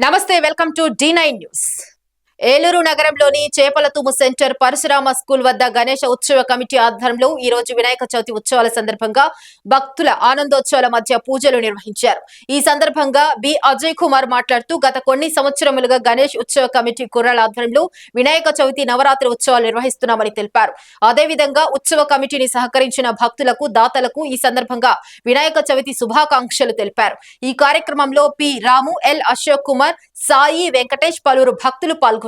నమస్తే welcome to D nine news. Eluru నగరంలోని చేపలతుము సెంటర్ పరశురామ స్కూల్ వద్ద గణేష ఉత్సవ కమిటీ ఆధ్వర్యంలో ఈ రోజు వినాయక చవితి ఉత్సవాల సందర్భంగా భక్తుల ఆనందోత్సవాల మధ్య పూజలు నిర్వహించారు. ఈ సందర్భంగా బి. అజయ్ కుమార్ మాట్లాడుతూ గత కొన్ని సంవత్సరములుగా గణేష్ ఉత్సవ కమిటీ కుర్రాల ఆధ్వర్యంలో వినాయక చవితి నవరాత్రి ఉత్సవాలు నిర్వహిస్తున్నామని తెలిపారు. అదేవిధంగా ఉత్సవ కమిటీని సహకరించిన భక్తులకు దాతలకు ఈ సందర్భంగా వినాయక చవితి శుభాకాంక్షలు తెలిపారు. ఈ కార్యక్రమంలో పి. రాము ఎల్. అశోక్ కుమార్ సాయి వెంకటేష్ పలువురు భక్తులు పాల్గొన్నారు.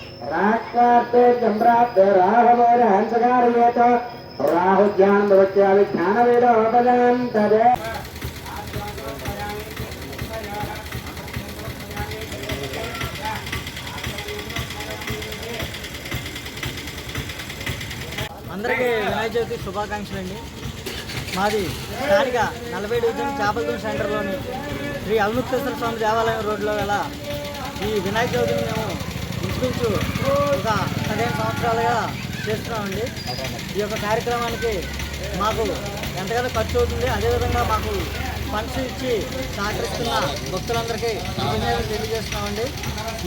రాష్ట్రార్థే చంద్రార్థే రాహవోర హంసకారయేత రాహు జ్ఞానం భవత్యావి జ్ఞానవేదోపదాంతరే అందరికీ వినాయక చవితి శుభాకాంక్షలు అండి మాది స్థానిక నలభై డివిజన్ చేపలతూరు సెంటర్లోని శ్రీ అవిముక్తేశ్వర స్వామి దేవాలయం రోడ్లో గల ఈ వినాయక చవితిని మేము ఇంచుమించు ఒక పదిహేను సంవత్సరాలుగా చేస్తున్నామండి. ఈ యొక్క కార్యక్రమానికి మాకు ఎంతగానో ఖర్చు అవుతుంది. అదేవిధంగా మాకు ఫండ్స్ ఇచ్చి సహకరిస్తున్న భక్తులందరికీ ధన్యవాదాలు తెలియజేస్తున్నామండి.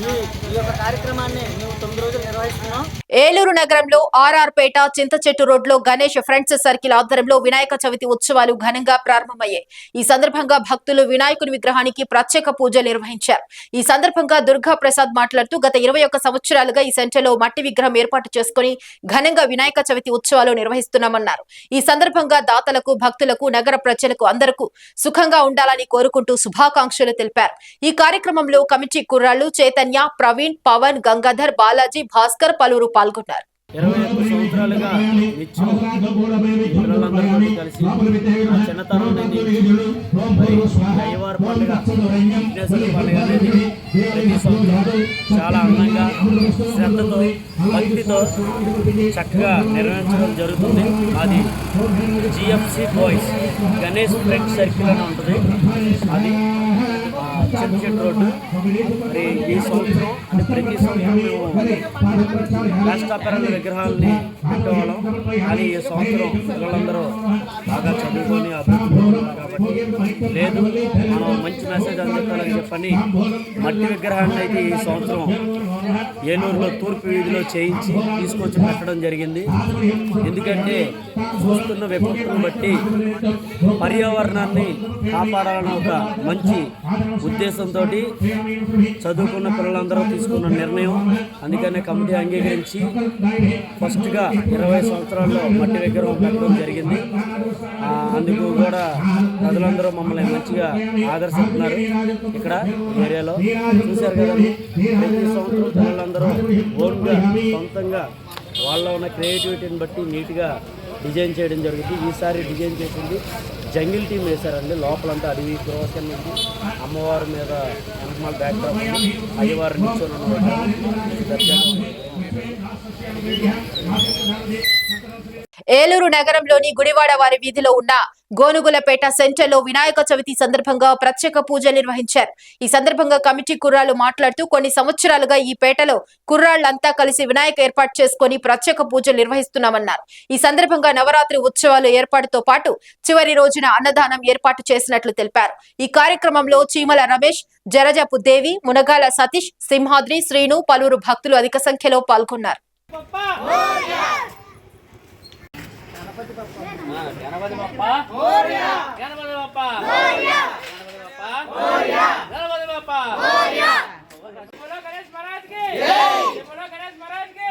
ఈ ఈ యొక్క కార్యక్రమాన్ని మేము తొమ్మిది రోజులు నిర్వహిస్తున్నాం. ఏలూరు నగరంలో ఆర్ఆర్పేట చింత చెట్టు రోడ్లో గణేష్ ఫ్రెండ్స్ సర్కిల్ ఆధ్వర్యంలో వినాయక చవితి ఉత్సవాలు ఘనంగా ప్రారంభమయ్యాయి. ఈ సందర్భంగా భక్తులు వినాయకుని విగ్రహానికి ప్రత్యేక పూజలు నిర్వహించారు. ఈ సందర్భంగా దుర్గా ప్రసాద్ మాట్లాడుతూ గత ఇరవై ఒక్క సంవత్సరాలుగా ఈ సెంటర్లో మట్టి విగ్రహం ఏర్పాటు చేసుకుని ఘనంగా వినాయక చవితి ఉత్సవాలు నిర్వహిస్తున్నామన్నారు. ఈ సందర్భంగా దాతలకు భక్తులకు నగర ప్రజలకు అందరకు సుఖంగా ఉండాలని కోరుకుంటూ శుభాకాంక్షలు తెలిపారు. ఈ కార్యక్రమంలో కమిటీ కుర్రాళ్ళు చైతన్య ప్రవీణ్ పవన్ గంగాధర్ బాలాజీ భాస్కర్ పలువురు పాల్గొన్నారు. ఇరవై ఒక్క సంవత్సరాలుగా నిత్యం పిల్లలందరితో కలిసి నా చిన్నతనం నుండి మరి అయ్యవారి పండుగ విఘ్నేశ్వర పండుగ అనేది ప్రతి సంవత్సరం చాలా అందంగా శ్రద్ధతో భక్తితో చక్కగా నిర్వహించడం జరుగుతుంది. అది GFC boys Ganesh friend circle అని ఉంటుంది. అది చిన్న రోడ్డు. మరి ఈ సంవత్సరం అంటే ప్రతి సంవత్సరం మేము రాష్ట్రపరమైన విగ్రహాలని పెట్టేవాళ్ళం. కానీ ఈ సంవత్సరం పిల్లలందరూ బాగా చదువుకొని అభివృద్ధి కాబట్టి లేదు. మనం మంచి మెసేజ్ అందుకోవాలని చెప్పని మట్టి విగ్రహాన్ని అయితే ఈ సంవత్సరం ఏలూరులో తూర్పు వీధిలో చేయించి తీసుకొచ్చి పెట్టడం జరిగింది. ఎందుకంటే చూస్తున్న విపత్తును బట్టి పర్యావరణాన్ని కాపాడాలన్న ఒక మంచి ఉద్దేశంతో చదువుకున్న పిల్లలందరూ తీసుకున్న నిర్ణయం. అందుకనే కమిటీ అంగీకరించి ఫస్ట్గా ఇరవై సంవత్సరాల్లో మట్టి విగ్రహం పెట్టడం జరిగింది. అందుకు కూడా ప్రజలందరూ మమ్మల్ని మంచిగా ఆదర్శిస్తున్నారు ఇక్కడ ఏరియాలో. చూశారు కదా. ప్రతి సంవత్సరం ఓన్గా సొంతంగా వాళ్ళలో ఉన్న క్రియేటివిటీని బట్టి నీట్గా డిజైన్ చేయడం జరుగుతుంది ఈసారి డిజైన్ చేసింది జంగిల్ టీం వేశారండి. లోపలంతా అడవి క్రోసన్ ఉంది అమ్మవారి మీద వెనకమాల బ్యాక్ డ్రాప్ ఉంది. అయ్యవారు నిల్చొని దర్శనం ఏలూరు నగరంలోని గుడివాడ వారి వీధిలో ఉన్న గోనుగులపేట సెంటర్లో వినాయక చవితి సందర్భంగా ప్రత్యేక పూజలు నిర్వహించారు. ఈ సందర్భంగా కమిటీ కుర్రాళ్ళు మాట్లాడుతూ కొన్ని సంవత్సరాలుగా ఈ పేటలో కుర్రాళ్ళంతా కలిసి వినాయక ఏర్పాటు చేసుకుని ప్రత్యేక పూజలు నిర్వహిస్తున్నామన్నారు. ఈ సందర్భంగా నవరాత్రి ఉత్సవాలు ఏర్పాటుతో పాటు చివరి రోజున అన్నదానం ఏర్పాటు చేసినట్లు తెలిపారు. ఈ కార్యక్రమంలో చీమల రమేష్ జరజపు దేవి మునగాల సతీష్ సింహాద్రి శ్రీను పలువురు భక్తులు అధిక సంఖ్యలో పాల్గొన్నారు. గణపతి బప్ప గణపతి బప్ప గణపతి బప్ప గణపతి బప్ప बोलो गणेश महाराज की जय बोलो गणेश महाराज की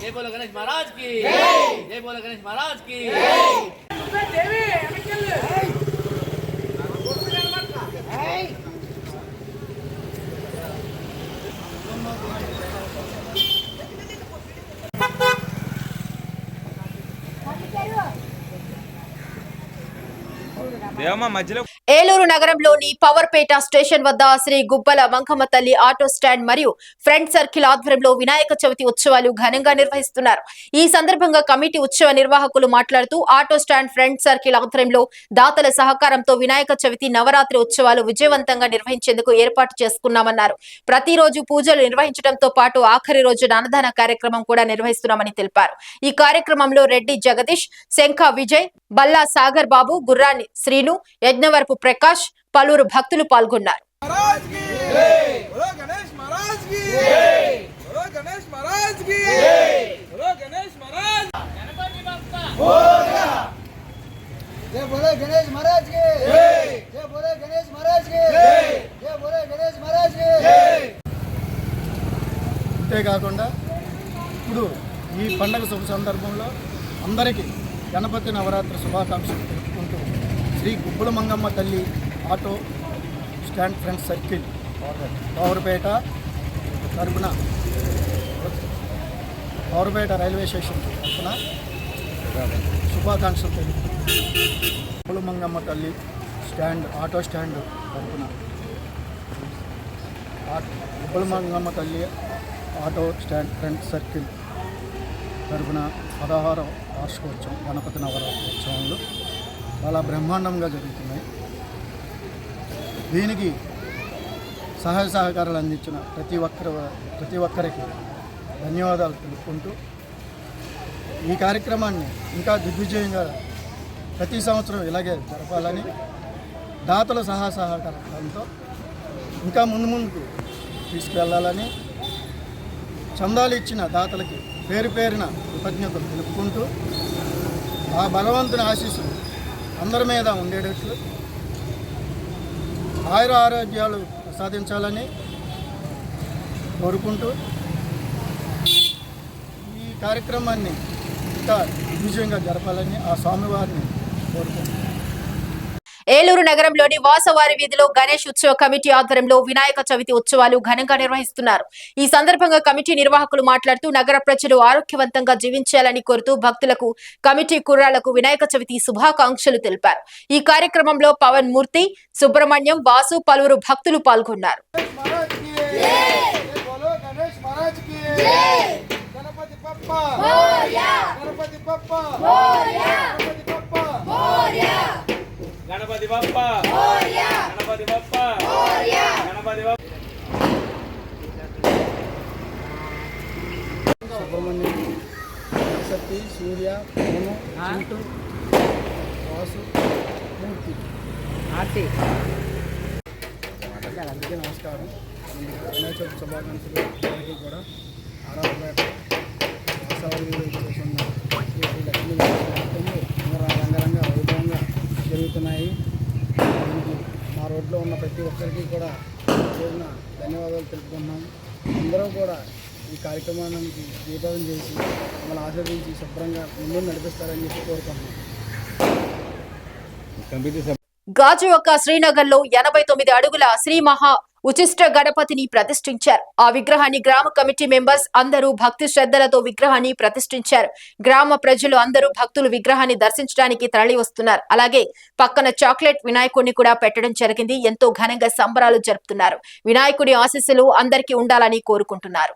जय बोलो गणेश महाराज की जय बोलो गणेश महाराज की जय बोलो गणेश महाराज की देवी దేవమ్మ మధ్యలో ఏలూరు నగరంలోని పవర్పేట స్టేషన్ వద్ద శ్రీ గుబ్బల మంకమ్మ తల్లి ఆటో స్టాండ్ మరియు ఫ్రంట్ సర్కిల్ ఆధ్వర్యంలో వినాయక చవితి ఉత్సవాలు ఘనంగా నిర్వహిస్తున్నారు. ఈ సందర్భంగా కమిటీ ఉత్సవ నిర్వాహకులు మాట్లాడుతూ ఆటో స్టాండ్ ఫ్రంట్ సర్కిల్ ఆధ్వర్యంలో దాతల సహకారంతో వినాయక చవితి నవరాత్రి ఉత్సవాలు విజయవంతంగా నిర్వహించేందుకు ఏర్పాటు చేసుకున్నామన్నారు. ప్రతిరోజు పూజలు నిర్వహించడంతో పాటు ఆఖరి రోజు అన్నదాన కార్యక్రమం కూడా నిర్వహిస్తున్నామని తెలిపారు. ఈ కార్యక్రమంలో రెడ్డి జగదీష్ శంఖ విజయ్ బల్లా సాగర్ బాబు గుర్రాని శ్రీను యజ్ఞవరపు ప్రకాష్ పలువురు భక్తులు పాల్గొన్నారు. అంతేకాకుండా ఇప్పుడు ఈ పండగ శుభ సందర్భంలో అందరికీ గణపతి నవరాత్రి శుభాకాంక్షలు. శ్రీ గుబ్బుల మంగమ్మ తల్లి auto stand front circle Powerpet తరపున పవర్పేట రైల్వే స్టేషన్ తరపున శుభాకాంక్షలు తెలుపుతూ గుబ్బుల మంగమ్మ తల్లి స్టాండ్ ఆటో స్టాండ్ తరపున. ఉప్పలమంగమ్మ తల్లి ఆటో స్టాండ్ ఫ్రంట్ సర్కిల్ తరపున పదహారు వార్షికోత్సవం గణపతి నవరాత్రి ఉత్సవంలో చాలా బ్రహ్మాండంగా జరుగుతున్నాయి. దీనికి సహాయ సహకారాలు అందించిన ప్రతి ఒక్కరు ప్రతి ఒక్కరికి ధన్యవాదాలు తెలుపుకుంటూ ఈ కార్యక్రమాన్ని ఇంకా దిగ్విజయంగా ప్రతి సంవత్సరం ఇలాగే జరపాలని దాతల సహా సహకారంతో ఇంకా ముందు ముందుకు తీసుకెళ్ళాలని చందాలు ఇచ్చిన దాతలకి పేరు పేరిన కృతజ్ఞతలు తెలుపుకుంటూ ఆ భగవంతుని ఆశీస్సులు అందరి మీద ఉండేటట్లు ఆయుర ఆరోగ్యాలు ప్రసాదించాలని కోరుకుంటూ ఈ కార్యక్రమాన్ని ఇంకా విజయంగా జరపాలని ఆ స్వామివారిని కోరుకుంటున్నాను. ఏలూరు నగరంలోని వాసవారి వీధిలో గణేష్ ఉత్సవ కమిటీ ఆధ్వర్యంలో వినాయక చవితి ఉత్సవాలు ఘనంగా నిర్వహిస్తున్నారు. ఈ సందర్భంగా కమిటీ నిర్వాహకులు మాట్లాడుతూ నగర ప్రజలు ఆరోగ్యవంతంగా జీవించాలని కోరుతూ భక్తులకు కమిటీ కుర్రాలకు వినాయక చవితి శుభాకాంక్షలు తెలిపారు. ఈ కార్యక్రమంలో పవన్ మూర్తి సుబ్రహ్మణ్యం వాసు పలువురు భక్తులు పాల్గొన్నారు. గణపతి బప్ప గణపతి బప్ప గణపతి బప్ప సుబ్రహ్మణ్యం సత్తి సూర్య మోను చింటూ వాసు మూర్తి అందరికీ నమస్కారం. వినాయక చవితి శుభాకాంక్షలు అందరికీ కూడా ఆరాధపేట వాసవారిలో చేస్తున్న శ్రీ శ్రీ లక్ష్మీ నరసింహ రంగరంగ వైభవంగా జరుగుతున్నాయి దీనికి రోడ్లో ఉన్న ప్రతి ఒక్కరికి కూడా రోజున ధన్యవాదాలు తెలుపుతున్నాం అందరూ కూడా ఈ కార్యక్రమానికి దీపావళి చేసి మమ్మల్ని ఆశీర్వదించి శుభ్రంగా ముందు నడిపిస్తారని చెప్పి కోరుకుంటున్నాం. గాజువాక శ్రీనగర్లో ఎనభై తొమ్మిది అడుగుల శ్రీ మహా ఉచిష్ట గణపతిని ప్రతిష్ఠించారు. ఆ విగ్రహాన్ని గ్రామ కమిటీ మెంబర్స్ అందరూ భక్తి శ్రద్ధలతో విగ్రహాన్ని ప్రతిష్ఠించారు. గ్రామ ప్రజలు అందరూ భక్తులు విగ్రహాన్ని దర్శించడానికి తరలి వస్తున్నారు. అలాగే పక్కన చాక్లెట్ వినాయకుడిని కూడా పెట్టడం జరిగింది. ఎంతో ఘనంగా సంబరాలు జరుపుతున్నారు. వినాయకుడి ఆశీస్సులు అందరికీ ఉండాలని కోరుకుంటున్నారు.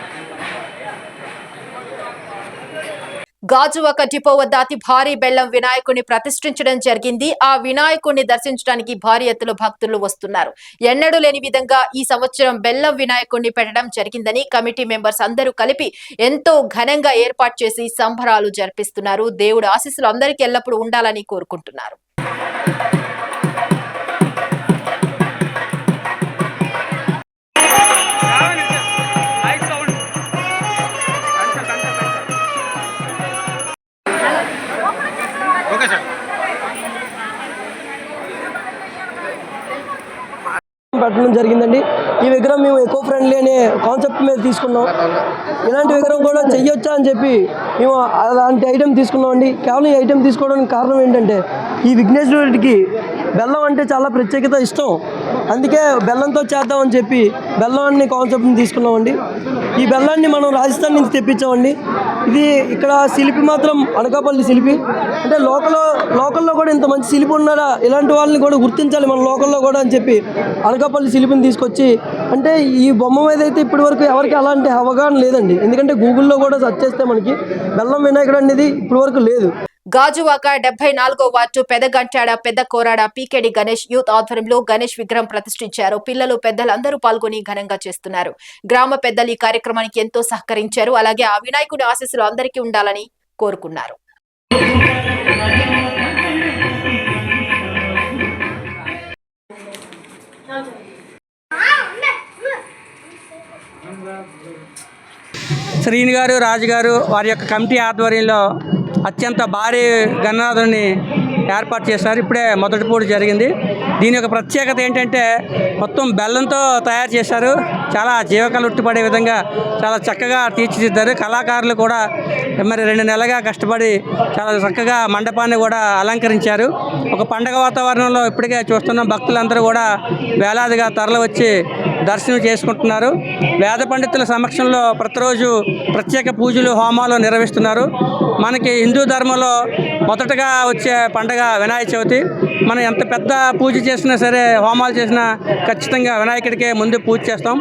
గాజువాక డిపో వద్ద అతి భారీ బెల్లం వినాయకుడిని ప్రతిష్ఠించడం జరిగింది. ఆ వినాయకుడిని దర్శించడానికి భారీ ఎత్తులో భక్తులు వస్తున్నారు. ఎన్నడూ లేని విధంగా ఈ సంవత్సరం బెల్లం వినాయకుడిని పెట్టడం జరిగిందని కమిటీ మెంబర్స్ అందరూ కలిపి ఎంతో ఘనంగా ఏర్పాటు చేసి సంబరాలు జరిపిస్తున్నారు. దేవుడు ఆశీస్సులు అందరికీ ఎల్లప్పుడూ ఉండాలని కోరుకుంటున్నారు. పెట్టడం జరిగిందండి. ఈ విగ్రహం మేము ఎకో ఫ్రెండ్లీ అనే కాన్సెప్ట్ మీద తీసుకున్నాం. ఇలాంటి విగ్రహం కూడా చెయ్యొచ్చా అని చెప్పి మేము అలాంటి ఐటెం తీసుకున్నామండి. కేవలం ఈ ఐటెం తీసుకోవడానికి కారణం ఏంటంటే ఈ విఘ్నేశ్వరుడికి బెల్లం అంటే చాలా ప్రత్యేకత ఇష్టం. అందుకే బెల్లంతో చేద్దామని చెప్పి బెల్లం కాన్సెప్ట్ని తీసుకున్నామండి. ఈ బెల్లాన్ని మనం రాజస్థాన్ నుంచి తెప్పించామండి. ఇది ఇక్కడ శిల్పి మాత్రం అనకాపల్లి శిల్పి. అంటే లోకల్ లోకల్లో కూడా ఇంత మంచి శిల్పి ఉన్నారా? ఇలాంటి వాళ్ళని కూడా గుర్తించాలి మన లోకల్లో కూడా అని చెప్పి అనకాపల్లి శిల్పిని తీసుకొచ్చి. అంటే ఈ బొమ్మ మీద అయితే ఇప్పటి వరకు ఎవరికి అలాంటి అవగాహన లేదండి. ఎందుకంటే గూగుల్లో కూడా సెర్చ్ చేస్తే మనకి బెల్లం వినాయకుడు అనేది ఇప్పటి వరకు లేదు. గాజువాక డెబ్బై నాలుగో వార్డు పెదగంటాడ పెద్ద కోరాడ పీకేడి గణేష్ యూత్ ఆధ్వర్యంలో గణేష్ విగ్రహం ప్రతిష్ఠించారు. పిల్లలు పెద్దలందరూ పాల్గొని ఘనంగా చేస్తున్నారు. గ్రామ పెద్దలు ఈ కార్యక్రమానికి ఎంతో సహకరించారు. అలాగే ఆ వినాయకుడి ఆశీస్సులు అందరికీ ఉండాలని కోరుకున్నారు. శ్రీని గారు రాజు గారు వారి యొక్క కమిటీ ఆధ్వర్యంలో అత్యంత భారీ గణనాథుని ఏర్పాటు చేశారు. ఇప్పుడే మొదటి పూట జరిగింది. దీని యొక్క ప్రత్యేకత ఏంటంటే మొత్తం బెల్లంతో తయారు చేశారు. చాలా జీవకాలు ఉట్టిపడే విధంగా చాలా చక్కగా తీర్చిదిద్దారు. కళాకారులు కూడా మరి రెండు నెలలుగా కష్టపడి చాలా చక్కగా మండపాన్ని కూడా అలంకరించారు. ఒక పండగ వాతావరణంలో ఇప్పటికే చూస్తున్న. భక్తులందరూ కూడా వేలాదిగా తరలి వచ్చి దర్శనం చేసుకుంటున్నారు. వేద పండితుల సమక్షంలో ప్రతిరోజు ప్రత్యేక పూజలు హోమాలు నిర్వహిస్తున్నారు. మనకి హిందూ ధర్మంలో మొదటగా వచ్చే పండగ వినాయక చవితి. మనం ఎంత పెద్ద పూజ చేసినా సరే హోమాలు చేసినా ఖచ్చితంగా వినాయకుడికే ముందు పూజ చేస్తాం.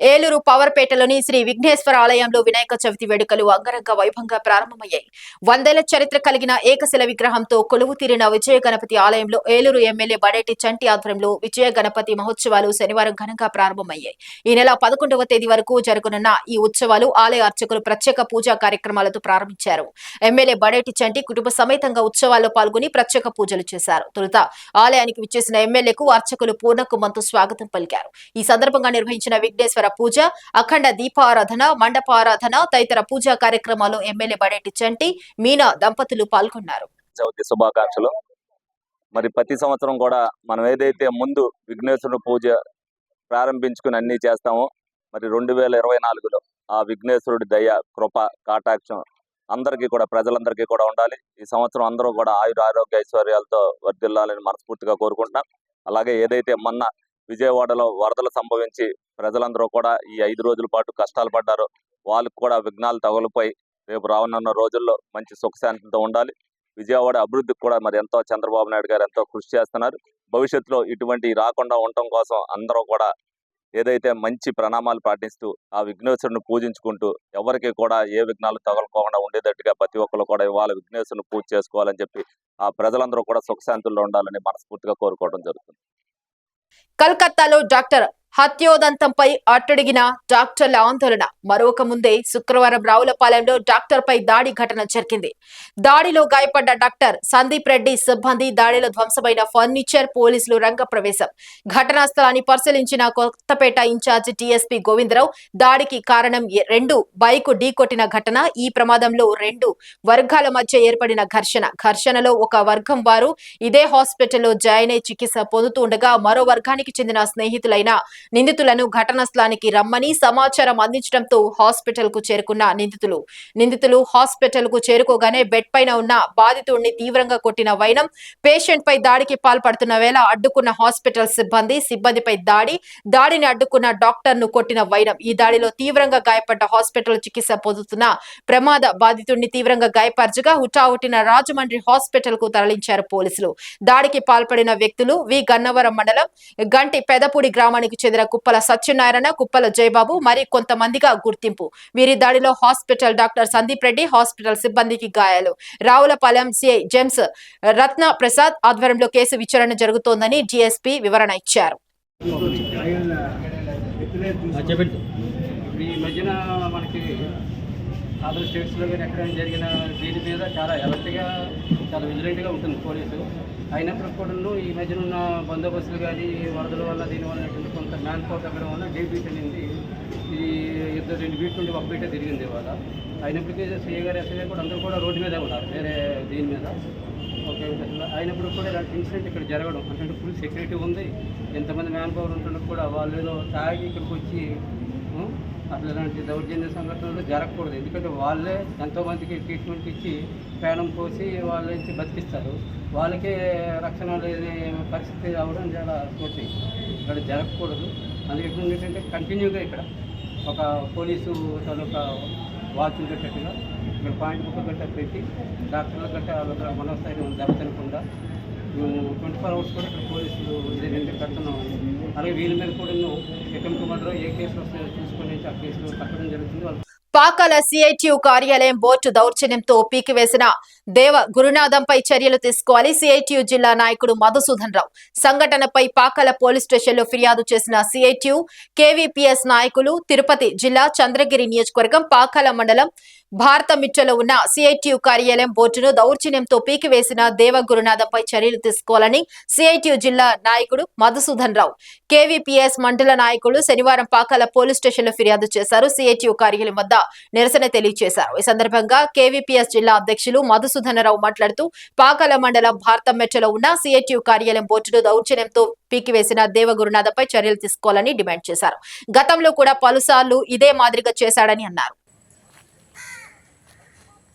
ఏలూరు పవర్పేటలోని శ్రీ విఘ్నేశ్వర ఆలయంలో వినాయక చవితి వేడుకలు అంగరంగ వైభవంగా ప్రారంభమయ్యాయి. వందేల చరిత్ర కలిగిన ఏకశిల విగ్రహంతో కొలువు తీరిన విజయ గణపతి ఆలయంలో ఏలూరు ఎమ్మెల్యే బడేటి చంటి ఆధ్వర్యంలో విజయ గణపతి మహోత్సవాలు శనివారం ఘనంగా ప్రారంభమయ్యాయి. ఈ నెల పదకొండవ తేదీ వరకు జరగనున్న ఈ ఉత్సవాలు ఆలయ అర్చకులు ప్రత్యేక పూజా కార్యక్రమాలతో ప్రారంభించారు. ఎమ్మెల్యే బడేటి చంటి కుటుంబ సమేతంగా ఉత్సవాల్లో పాల్గొని ప్రత్యేక పూజలు చేశారు. తొలుత ఆలయానికి విచ్చేసిన ఎమ్మెల్యేకు అర్చకులు పూర్ణకుమంతో స్వాగతం పలికారు. ఈ సందర్భంగా నిర్వహించిన విఘ్నేశ్వర పూజ అఖండ దీపారాధన మండపారాధన తదితర పూజా కార్యక్రమాలు ఎమ్మెల్యే బడేటి చంటి మీనా దంపతులు పాల్గొన్నారు. శుభాకాంక్షలు. మరి ప్రతి సంవత్సరం కూడా మనం ఏదైతే ముందు విఘ్నేశ్వరుని పూజ ప్రారంభించుకుని అన్నీ చేస్తామో మరి రెండు వేల ఇరవై నాలుగులో ఆ విఘ్నేశ్వరుడి దయ కృప కాటాక్షం అందరికీ కూడా ప్రజలందరికీ కూడా ఉండాలి. ఈ సంవత్సరం అందరూ కూడా ఆయుర ఆరోగ్య ఐశ్వర్యాలతో వర్దిల్లాలని మనస్ఫూర్తిగా కోరుకుంటున్నాం. అలాగే ఏదైతే మొన్న విజయవాడలో వరదలు సంభవించి ప్రజలందరూ కూడా ఈ ఐదు రోజుల పాటు కష్టాలు పడ్డారు. వాళ్ళకు కూడా విఘ్నాలు తగులుపోయి రేపు రానున్న రోజుల్లో మంచి సుఖశాంతితో ఉండాలి. విజయవాడ అభివృద్ధికి కూడా మరి ఎంతో చంద్రబాబు నాయుడు గారు ఎంతో కృషి చేస్తున్నారు. భవిష్యత్తులో ఇటువంటి రాకుండా ఉండటం కోసం అందరూ కూడా ఏదైతే మంచి ప్రణామాలు పాటిస్తూ ఆ విఘ్నేశ్వరుని పూజించుకుంటూ ఎవరికి కూడా ఏ విఘ్నాలు తగలకోకుండా ఉండేటట్టుగా ప్రతి ఒక్కరు కూడా ఇవాళ విఘ్నేశ్వరుని పూజ చేసుకోవాలని చెప్పి ఆ ప్రజలందరూ కూడా సుఖశాంతుల్లో ఉండాలని మనస్ఫూర్తిగా కోరుకోవడం జరుగుతుంది. కలకత్తాలో డాక్టర్ హత్యోదంతంపై అట్టడిగిన డాక్టర్ల ఆందోళన. మరొక ముందే శుక్రవారం రావులపాలెంలో డాక్టర్ పై దాడి ఘటన జరిగింది. దాడిలో గాయపడ్డ డాక్టర్ సందీప్ రెడ్డి సిబ్బంది దాడిలో ధ్వంసమైన ఫర్నిచర్ పోలీసులు రంగప్రవేశం ఘటనా స్థలాన్ని పరిశీలించిన కొత్తపేట ఇన్ఛార్జ్ డిఎస్పీ గోవిందరావు దాడికి కారణం రెండు బైకు ఢీకొట్టిన ఘటన ఈ ప్రమాదంలో రెండు వర్గాల మధ్య ఏర్పడిన ఘర్షణ. ఘర్షణలో ఒక వర్గం వారు ఇదే హాస్పిటల్లో జాయిన్ అయి చికిత్స పొందుతూ ఉండగా మరో వర్గానికి చెందిన స్నేహితులైన నిందితులను ఘటనా స్థలానికి రమ్మని సమాచారం అందించడంతో హాస్పిటల్కు చేరుకున్న నిందితులు. నిందితులు హాస్పిటల్కు చేరుకోగానే బెడ్ పైన ఉన్న బాధితుడిని తీవ్రంగా కొట్టిన వైనం పేషెంట్ పై దాడికి పాల్పడుతున్న వేళ అడ్డుకున్న హాస్పిటల్ సిబ్బంది సిబ్బందిపై దాడి దాడిని అడ్డుకున్న డాక్టర్ను కొట్టిన వైనం. ఈ దాడిలో తీవ్రంగా గాయపడ్డ హాస్పిటల్ చికిత్స పొందుతున్న ప్రమాద బాధితుడిని తీవ్రంగా గాయపరచగా హుటాహుటిన రాజమండ్రి హాస్పిటల్కు తరలించారు పోలీసులు. దాడికి పాల్పడిన వ్యక్తులు వి. గన్నవరం మండలం గంటి పెదపూడి గ్రామానికి చెందిన కుప్పల సత్యనారాయణ కుప్పల జయబాబు మరి కొంతమందిగా గుర్తింపు. వీరి దాడిలో hospital doctor Sandeep Reddy hospital సిబ్బందికి గాయాలు. రావులపాలెం సిఐ జేమ్స్ రత్న ప్రసాద్ ఆధ్వర్యంలో కేసు విచారణ జరుగుతోందని డిఎస్పీ వివరణ ఇచ్చారు. ఈ మధ్యన మనకి అదర్ స్టేట్స్లో కానీ ఎక్కడైనా జరిగిన దీని మీద చాలా ఎలర్ట్గా చాలా విజిలెంట్గా ఉంటుంది పోలీసు. అయినప్పటికి కూడా ఈ మధ్యన ఉన్న బందోబస్తులు కానీ వరదల వల్ల దీని వల్ల కొంత మ్యాన్ పవర్ తగ్గడం వల్ల డే బీట్ అనేది ఈ ఇద్దరు రెండు బీట్ నుండి ఒక బీటే తిరిగింది ఇవాళ. అయినప్పటికీ సీఏ గారు ఎస్ఐ గారు కూడా అందరూ కూడా రోడ్డు మీదే ఉన్నారు వేరే దీని మీద. ఓకే అయినప్పుడు కూడా ఇలాంటి ఇన్సిడెంట్ ఇక్కడ జరగడం అంటే ఫుల్ సెక్యూరిటీ ఉంది. ఎంతమంది మ్యాన్ పవర్ ఉంటున్నప్పుడు కూడా వాళ్ళు ఏదో తాగి ఇక్కడికి వచ్చి అసలు ఇలాంటి దౌర్జన్య సంఘటనలు జరగకూడదు. ఎందుకంటే వాళ్ళే ఎంతోమందికి ట్రీట్మెంట్ ఇచ్చి ప్రాణం పోసి వాళ్ళ నుంచి బతికిస్తారు. వాళ్ళకే రక్షణ లేని పరిస్థితి అవడం చాలా పూర్తి ఇక్కడ జరగకూడదు. అందుకే ఇక్కడ ఏంటంటే కంటిన్యూగా ఇక్కడ ఒక పోలీసు తాలూకా వాచ్ ఉండేటట్టుగా ఇక్కడ పాయింట్ బుక్ గట్ట పెట్టి డాక్టర్ల గట్ట వాళ్ళ మనోస్థైర్యం దెబ్బతినకుండా ట్వంటీ ఫోర్ అవర్స్ కూడా ఇక్కడ పోలీసులు ఇదే కడుతున్నాం అలాగే వీళ్ళ మీద కూడా అటెంప్ట్ మర్డర్ ఏ కేసులు వస్తాయో చూసుకొని ఆ కేసులు కట్టడం జరుగుతుంది. వాళ్ళు పాకాల సిఐటియు కార్యాలయం బోర్డు దౌర్జన్యంతో పీకివేసిన దేవ గురునాథంపై చర్యలు తీసుకోవాలి. సిఐటియు జిల్లా నాయకుడు మధుసూదన్ రావు. సంఘటనపై పాకాల పోలీస్ స్టేషన్లో ఫిర్యాదు చేసిన సిఐటియు కేవీపీఎస్ నాయకులు తిరుపతి జిల్లా చంద్రగిరి నియోజకవర్గం పాకాల మండలం భారత మిట్టలో ఉన్న సిఐటియు కార్యాలయం బోర్డును దౌర్జన్యంతో పీకివేసిన దేవ గురునాథంపై చర్యలు తీసుకోవాలని సిఐటియు జిల్లా నాయకుడు మధుసూదన్ రావు కేవీపీఎస్ మండల నాయకులు శనివారం పాకాల పోలీస్ స్టేషన్లో ఫిర్యాదు చేశారు. సిఐటియు కార్యాలయం వద్ద నిరసన తెలియజేశారు. ఈ సందర్భంగా కేవీపీఎస్ జిల్లా అధ్యక్షులు మధుసూదన్ రావు మాట్లాడుతూ పాకాల మండలం భారత మెట్టలో ఉన్న సిఐటియు కార్యాలయం బోర్డును దౌర్జన్యంతో పీకివేసిన దేవ గురునాథపై చర్యలు తీసుకోవాలని డిమాండ్ చేశారు. గతంలో కూడా పలుసార్లు ఇదే మాదిరిగా చేశాడని అన్నారు.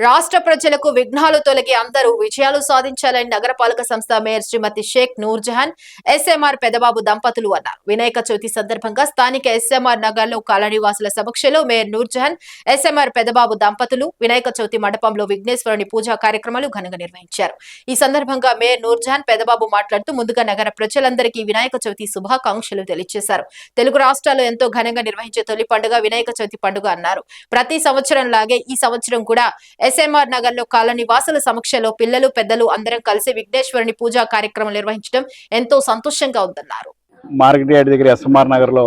రాష్ట్ర ప్రజలకు విఘ్నాలు తొలగి అందరూ విజయాలు సాధించాలని నగరపాలక సంస్థ మేయర్ శ్రీమతి షేక్ నూర్జహాన్ ఎస్ఎంఆర్ పెదబాబు దంపతులు అన్నారు. వినాయక చవితి సందర్భంగా స్థానిక ఎస్ఎంఆర్ నగర్లో కాలనీవాసుల సమక్షంలో మేయర్ నూర్జహాన్ ఎస్ఎంఆర్ పెదబాబు దంపతులు వినాయక చవితి మండపంలో విఘ్నేశ్వరుని పూజా కార్యక్రమాలు ఘనంగా నిర్వహించారు. ఈ సందర్భంగా మేయర్ నూర్జహాన్ పెదబాబు మాట్లాడుతూ ముందుగా నగర ప్రజలందరికీ వినాయక చవితి శుభాకాంక్షలు తెలియజేశారు. తెలుగు రాష్ట్రాల్లో ఎంతో ఘనంగా నిర్వహించే తొలి పండుగ వినాయక చవితి పండుగ అన్నారు. ప్రతి సంవత్సరం లాగే ఈ సంవత్సరం కూడా ఎస్ఎంఆర్ నగర్లో కాలనీ వాసుల సమక్షంలో పిల్లలు పెద్దలు అందరం కలిసి విఘ్నేశ్వరుని పూజా కార్యక్రమం నిర్వహించడం ఎంతో సంతోషంగా ఉందన్నారు. మార్కెట్ యార్డ్ దగ్గర ఎస్ఎంఆర్ నగర్లో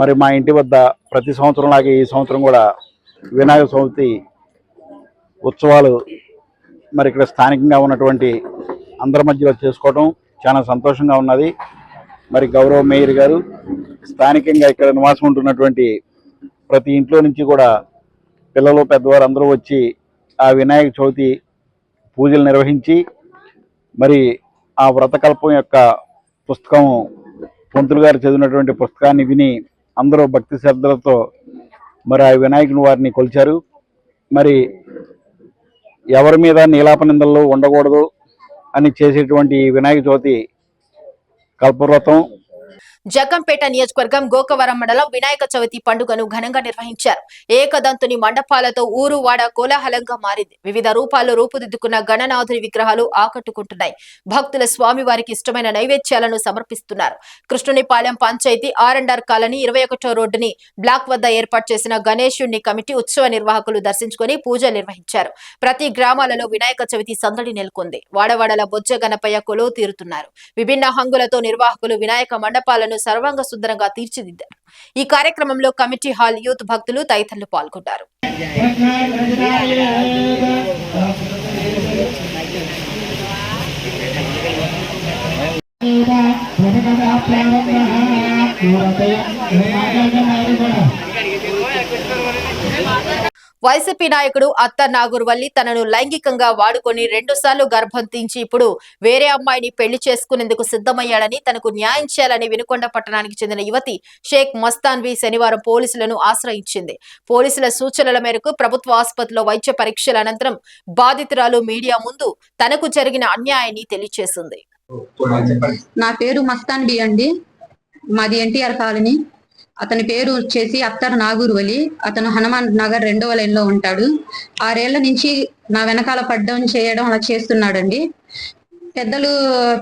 మరి మా ఇంటి వద్ద ప్రతి సంవత్సరం లాగే ఈ సంవత్సరం కూడా వినాయక చవితి ఉత్సవాలు మరి ఇక్కడ స్థానికంగా ఉన్నటువంటి అందరి మధ్యలో చేసుకోవడం చాలా సంతోషంగా ఉన్నది. మరి గౌరవ మేయర్ గారు స్థానికంగా ఇక్కడ నివాసం ఉంటున్నటువంటి ప్రతి ఇంట్లో నుంచి కూడా పిల్లలు పెద్దవారు అందరూ వచ్చి ఆ వినాయక చవితి పూజలు నిర్వహించి మరి ఆ వ్రతకల్పం యొక్క పుస్తకం పంతులు గారు చదివినటువంటి పుస్తకాన్ని విని అందరూ భక్తి శ్రద్ధలతో మరి ఆ వినాయకుని వారిని కొలిచారు. మరి ఎవరి మీద నీలాపనిందల్లో ఉండకూడదు అని చేసేటువంటి వినాయక చవితి కల్పవ్రతం జగంపేట నియోజకవర్గం గోకవరం మండలం వినాయక చవితి పండుగను ఘనంగా నిర్వహించారు. ఏకదంతుని మండపాలతో ఊరు వాడ కోలాహలంగా మారింది. వివిధ రూపాల్లో రూపుదిద్దుకున్న గణనాథుని విగ్రహాలు ఆకట్టుకుంటున్నాయి. భక్తుల స్వామివారికి ఇష్టమైన నైవేద్యాలను సమర్పిస్తున్నారు. కృష్ణునిపాలెం పంచాయతీ ఆర్ కాలనీ ఇరవై ఒకటో రోడ్డుని బ్లాక్ వద్ద ఏర్పాటు చేసిన గణేశుణ్ణి కమిటీ ఉత్సవ నిర్వాహకులు దర్శించుకొని పూజలు నిర్వహించారు. ప్రతి గ్రామాలలో వినాయక చవితి సందడి నెలకొంది. వాడవాడల బొజ్జ గణపయ్య కొలువు తీరుతున్నారు. విభిన్న హంగులతో నిర్వాహకులు వినాయక మండపాలను సర్వాంగ సుందరంగా తీర్చిదిద్దారు. ఈ కార్యక్రమంలో కమిటీ హాల్ యూత్ భక్తులు తదితరులు పాల్గొన్నారు వైసీపీ నాయకుడు అత్త నాగూర్వల్లి తనను లైంగికంగా వాడుకొని రెండు సార్లు గర్భం ఇప్పుడు వేరే అమ్మాయిని పెళ్ళి చేసుకునేందుకు సిద్ధమయ్యాడని తనకు న్యాయం చేయాలని వినుకొండ పట్టణానికి చెందిన యువతి షేక్ మస్తాన్వి శనివారం పోలీసులను ఆశ్రయించింది. పోలీసుల సూచనల మేరకు ప్రభుత్వ ఆసుపత్రిలో వైద్య పరీక్షల అనంతరం బాధితురాలు మీడియా ముందు తనకు జరిగిన అన్యాయాన్ని తెలియజేసింది నా పేరు మస్తాన్బి అండి. మాది ఎన్టీఆర్ కాలనీ. అతని పేరు వచ్చేసి అత్తర్ నాగూర్ వలి. అతను హనుమాన్ నగర్ రెండవ లైన్లో ఉంటాడు. ఆరేళ్ళ నుంచి నా వెనకాల పడ్డం చేయడం అలా చేస్తున్నాడండి. పెద్దలు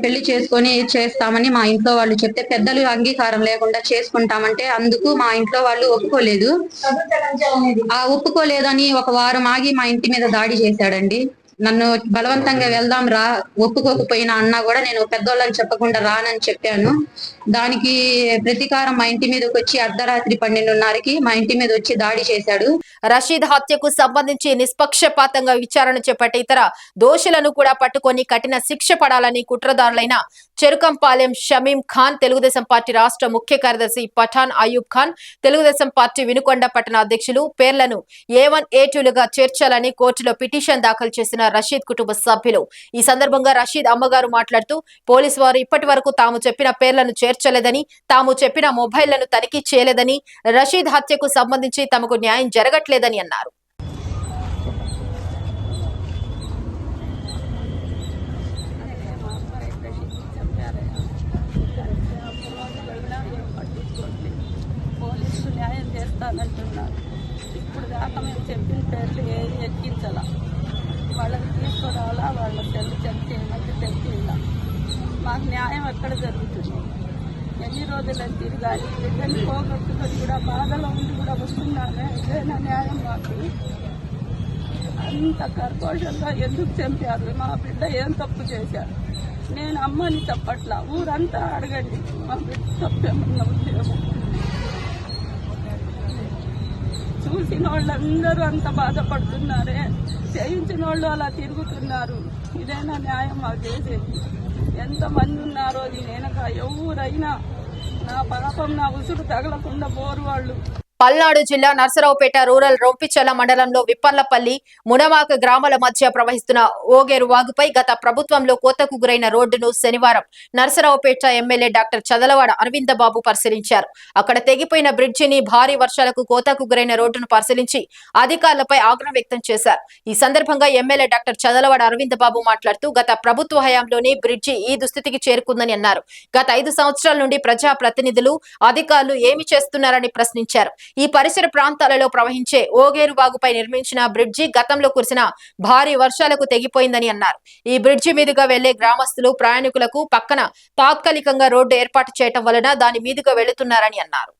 పెళ్ళి చేసుకొని చేస్తామని మా ఇంట్లో వాళ్ళు చెప్తే పెద్దలు అంగీకారం లేకుండా చేసుకుంటామంటే అందుకు మా ఇంట్లో వాళ్ళు ఒప్పుకోలేదు. ఆ ఒప్పుకోలేదని ఒక వారం ఆగి మా ఇంటి మీద దాడి చేశాడండి. నన్ను బలవంతంగా వెళ్దాం రా ఒప్పుకోకపోయినా అన్నా కూడా నేను పెద్దోళ్ళని చెప్పకుండా రానని చెప్పాను. దానికి ప్రతీకారం మా ఇంటి మీదకి వచ్చి అర్ధరాత్రి పన్నెండున్నరకి మా ఇంటి మీద వచ్చి దాడి చేశాడు. రషీద్ హత్యకు సంబంధించి నిష్పక్షపాతంగా విచారణ చేపట్టే ఇతర దోషులను కూడా పట్టుకొని కఠిన శిక్ష పడాలని కుట్రదారులైన చెరుకంపాలెం షమీం ఖాన్ తెలుగుదేశం పార్టీ రాష్ట్ర ముఖ్య కార్యదర్శి పఠాన్ అయూబ్ ఖాన్ తెలుగుదేశం పార్టీ వినుకొండ పట్టణ అధ్యక్షులు పేర్లను ఏ వన్ ఏ లుగా చేర్చాలని కోర్టులో పిటిషన్ దాఖలు చేసిన రషీద్ కుటుంబ సభ్యులు. ఈ సందర్భంగా రషీద్ అమ్మగారు మాట్లాడుతూ పోలీసు వారు ఇప్పటి తాము చెప్పిన పేర్లను చేర్చలేదని తాము చెప్పిన మొబైల్లను తనిఖీ చేయలేదని రషీద్ హత్యకు సంబంధించి తమకు న్యాయం జరగట్లేదని అన్నారు. చేస్తానంటున్నారు. ఇప్పుడు దాకా మేము చెప్పిన పేర్లు ఏది ఎక్కించాల? వాళ్ళకి తీసుకురావాలా? వాళ్ళ సెల్ చెక్ చేయమంటే మాకు న్యాయం ఎక్కడ జరుగుతుంది. ఎన్ని రోజులని తిరగాలి? బిడ్డని పోగొట్టుకొని కూడా బాధలో ఉండి కూడా వస్తున్నామే. ఇదేనా న్యాయం మాకు. అంత కర్కోషంగా ఎందుకు చంపారు? మా బిడ్డ ఏం తప్పు చేశారు? నేను అమ్మని చెప్పట్లా? ఊరంతా అడగండి. మా బిడ్డ తప్పేమన్నా ఉద్యోగం చూసిన వాళ్ళందరూ అంత బాధపడుతున్నారే. చేయించిన వాళ్ళు అలా తిరుగుతున్నారు. ఇదేనా న్యాయం మాకు చేసేది ఎంతమంది ఉన్నారో అది వెనక ఎవరైనా నా పాపం నా ఉసురు తగలకుండా పోరు వాళ్ళు పల్నాడు జిల్లా నర్సరావుపేట రూరల్ రొంపిచల మండలంలో విప్పర్లపల్లి మునమాక గ్రామాల మధ్య ప్రవహిస్తున్న ఓగేరు వాగుపై గత ప్రభుత్వంలో కోతకు గురైన రోడ్డును శనివారం నర్సరావుపేట ఎమ్మెల్యే డాక్టర్ చదలవాడ అరవింద బాబు పరిశీలించారు. అక్కడ తెగిపోయిన బ్రిడ్జిని భారీ వర్షాలకు కోతకు గురైన రోడ్డును పరిశీలించి అధికారులపై ఆగ్రహం వ్యక్తం చేశారు. ఈ సందర్భంగా ఎమ్మెల్యే డాక్టర్ చదలవాడ అరవింద బాబు మాట్లాడుతూ గత ప్రభుత్వ హయాంలోనే బ్రిడ్జి ఈ దుస్థితికి చేరుకుందని అన్నారు. గత ఐదు సంవత్సరాల నుండి ప్రజా ప్రతినిధులు అధికారులు ఏమి చేస్తున్నారని ప్రశ్నించారు. ఈ పరిసర ప్రాంతాలలో ప్రవహించే ఓగేరు వాగుపై నిర్మించిన బ్రిడ్జి గతంలో కురిసిన భారీ వర్షాలకు తెగిపోయిందని అన్నారు. ఈ బ్రిడ్జి మీదుగా వెళ్ళే గ్రామస్తులు ప్రయాణికులకు పక్కన తాత్కాలికంగా రోడ్డు ఏర్పాటు చేయటం వలన దాని మీదుగా వెళుతున్నారని అన్నారు.